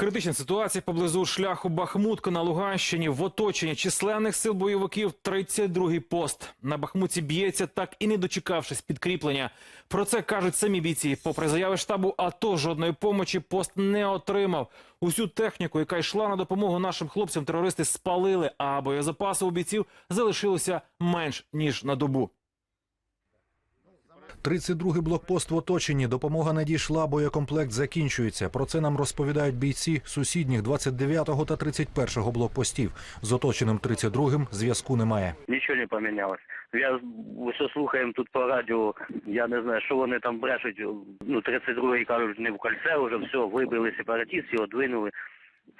Критична ситуація поблизу шляху Бахмутка на Луганщині в оточенні численних сил бойовиків 32-й пост. На Бахмуті б'ється, так і не дочекавшись підкріплення. Про це кажуть самі бійці. Попри заяви штабу АТО, жодної помочі пост не отримав. Усю техніку, яка йшла на допомогу нашим хлопцям, терористи спалили, а боєзапасу у бійців залишилося менш ніж на добу. 32-й блокпост в оточенні. Допомога надійшла, боєкомплект закінчується. Про це нам розповідають бійці сусідніх 29-го та 31-го блокпостів. З оточеним 32-м зв'язку немає. Нічого не помінялось. Я все слухаємо тут по радіо. Я не знаю, що вони там брешуть. Ну, 32-й кажуть, не в кольце вже все, вибили сепаратистів, одвинули.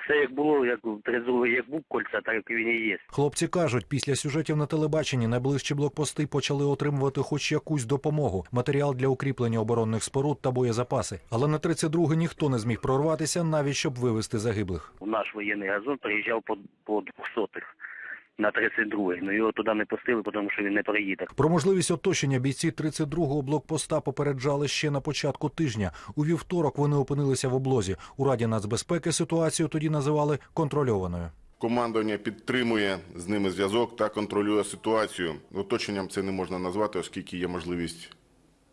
Все як було, як 32-й як був кольця, так він і є. Хлопці кажуть, після сюжетів на телебаченні найближчі блокпости почали отримувати хоч якусь допомогу, матеріал для укріплення оборонних споруд та боєзапаси. Але на 32-й ніхто не зміг прорватися, навіть щоб вивезти загиблих. У наш воєнний газон приїжджав по, по 200-х на 32-й. Ну його туди не пустили, тому що він не приїде. Про можливість оточення бійці 32-го блокпоста попереджали ще на початку тижня. У вівторок вони опинилися в облозі. У Раді нацбезпеки ситуацію тоді називали контрольованою. Командування підтримує з ними зв'язок та контролює ситуацію. Оточенням це не можна назвати, оскільки є можливість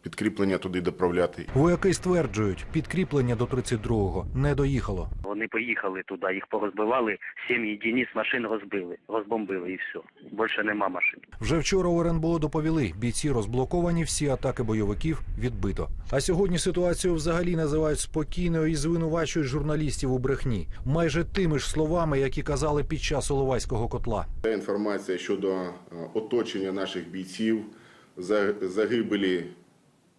підкріплення туди доправляти. Вояки стверджують, підкріплення до 32-го не доїхало. Вони поїхали туди, їх порозбивали, сім єдиниць машин розбили, розбомбили і все. Більше нема машин. Вже вчора у РНБО доповіли, бійці розблоковані, всі атаки бойовиків відбито. А сьогодні ситуацію взагалі називають спокійною і звинувачують журналістів у брехні, майже тими ж словами, які казали під час Оловайського котла. Та інформація щодо е, оточення наших бійців, за- загибелі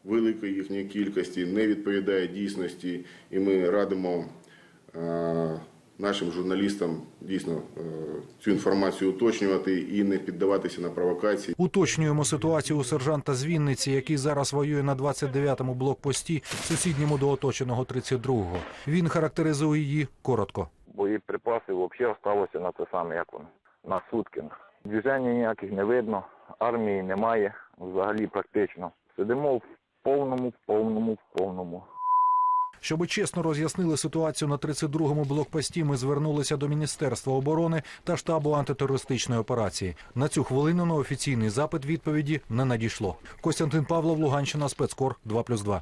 великої їхньої кількості не відповідає дійсності, і ми радимо е, нашим журналістам дійсно е, цю інформацію уточнювати і не піддаватися на провокації. Уточнюємо ситуацію у сержанта з Вінниці, який зараз воює на 29-му блокпості, сусідньому до оточеного 32-го. Він характеризує її коротко. боєприпасів взагалі залишилося на те саме, як воно, на сутки. Движення ніяких не видно, армії немає взагалі практично. Сидимо в повному, в повному, в повному. Щоби чесно роз'яснили ситуацію на 32-му блокпості, ми звернулися до Міністерства оборони та штабу антитерористичної операції. На цю хвилину на офіційний запит відповіді не надійшло. Костянтин Павлов, Луганщина, спецкор 2+,2.